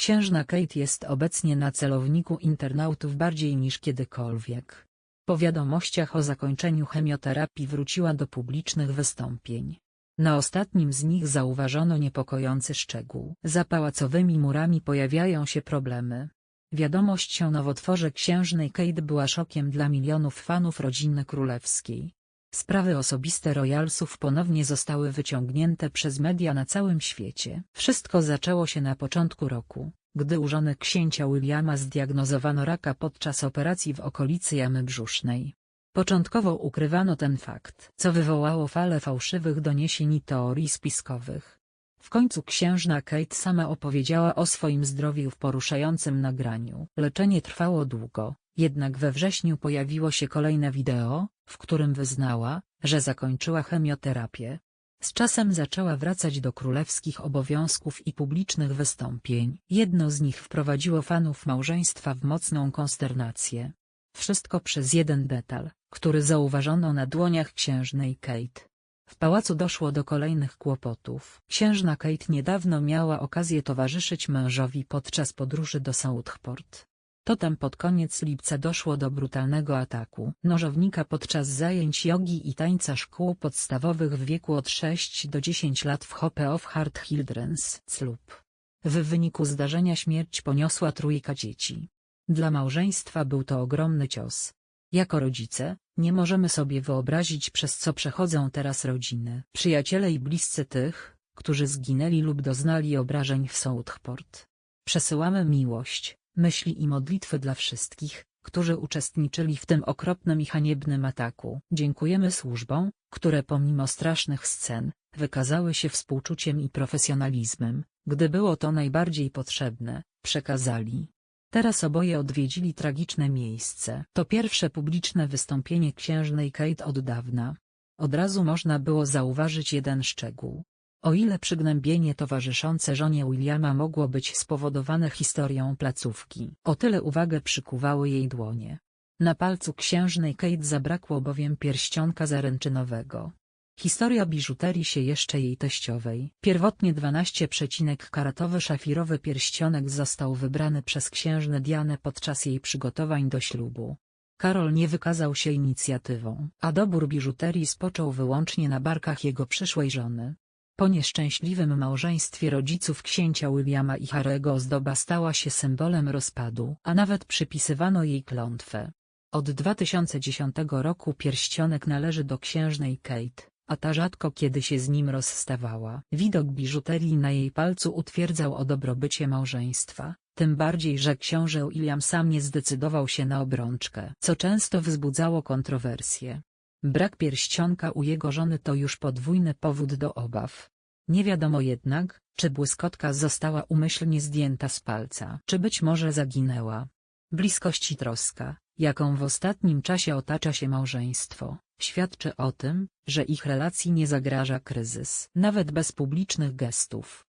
Księżna Kate jest obecnie na celowniku internautów bardziej niż kiedykolwiek. Po wiadomościach o zakończeniu chemioterapii wróciła do publicznych wystąpień. Na ostatnim z nich zauważono niepokojący szczegół. Za pałacowymi murami pojawiają się problemy. Wiadomość o nowotworze księżnej Kate była szokiem dla milionów fanów rodziny królewskiej. Sprawy osobiste royalsów ponownie zostały wyciągnięte przez media na całym świecie. Wszystko zaczęło się na początku roku, gdy u żony księcia Williama zdiagnozowano raka podczas operacji w okolicy jamy brzusznej. Początkowo ukrywano ten fakt, co wywołało falę fałszywych doniesień i teorii spiskowych. W końcu księżna Kate sama opowiedziała o swoim zdrowiu w poruszającym nagraniu. Leczenie trwało długo, jednak we wrześniu pojawiło się kolejne wideo, w którym wyznała, że zakończyła chemioterapię. Z czasem zaczęła wracać do królewskich obowiązków i publicznych wystąpień. Jedno z nich wprowadziło fanów małżeństwa w mocną konsternację. Wszystko przez jeden detal, który zauważono na dłoniach księżnej Kate. W pałacu doszło do kolejnych kłopotów. Księżna Kate niedawno miała okazję towarzyszyć mężowi podczas podróży do Southport. To tam pod koniec lipca doszło do brutalnego ataku nożownika podczas zajęć jogi i tańca szkół podstawowych w wieku od 6 do 10 lat w Hope of Heart Children's Club. W wyniku zdarzenia śmierć poniosła trójka dzieci. Dla małżeństwa był to ogromny cios. Jako rodzice, nie możemy sobie wyobrazić przez co przechodzą teraz rodziny. Przyjaciele i bliscy tych, którzy zginęli lub doznali obrażeń w Southport. Przesyłamy miłość, myśli i modlitwy dla wszystkich, którzy uczestniczyli w tym okropnym i haniebnym ataku. Dziękujemy służbom, które pomimo strasznych scen, wykazały się współczuciem i profesjonalizmem, gdy było to najbardziej potrzebne, przekazali. Teraz oboje odwiedzili tragiczne miejsce. To pierwsze publiczne wystąpienie księżnej Kate od dawna. Od razu można było zauważyć jeden szczegół. O ile przygnębienie towarzyszące żonie Williama mogło być spowodowane historią placówki, o tyle uwagę przykuwały jej dłonie. Na palcu księżnej Kate zabrakło bowiem pierścionka zaręczynowego. Historia biżuterii się jeszcze jej teściowej. Pierwotnie 12,karatowy szafirowy pierścionek został wybrany przez księżnę Dianę podczas jej przygotowań do ślubu. Karol nie wykazał się inicjatywą, a dobór biżuterii spoczął wyłącznie na barkach jego przyszłej żony. Po nieszczęśliwym małżeństwie rodziców księcia Williama i Harego ozdoba stała się symbolem rozpadu, a nawet przypisywano jej klątwę. Od 2010 roku pierścionek należy do księżnej Kate, a ta rzadko kiedy się z nim rozstawała. Widok biżuterii na jej palcu utwierdzał o dobrobycie małżeństwa, tym bardziej że książę William sam nie zdecydował się na obrączkę, co często wzbudzało kontrowersje. Brak pierścionka u jego żony to już podwójny powód do obaw. Nie wiadomo jednak, czy błyskotka została umyślnie zdjęta z palca, czy być może zaginęła. Bliskość i troska, jaką w ostatnim czasie otacza się małżeństwo, świadczy o tym, że ich relacji nie zagraża kryzys. Nawet bez publicznych gestów,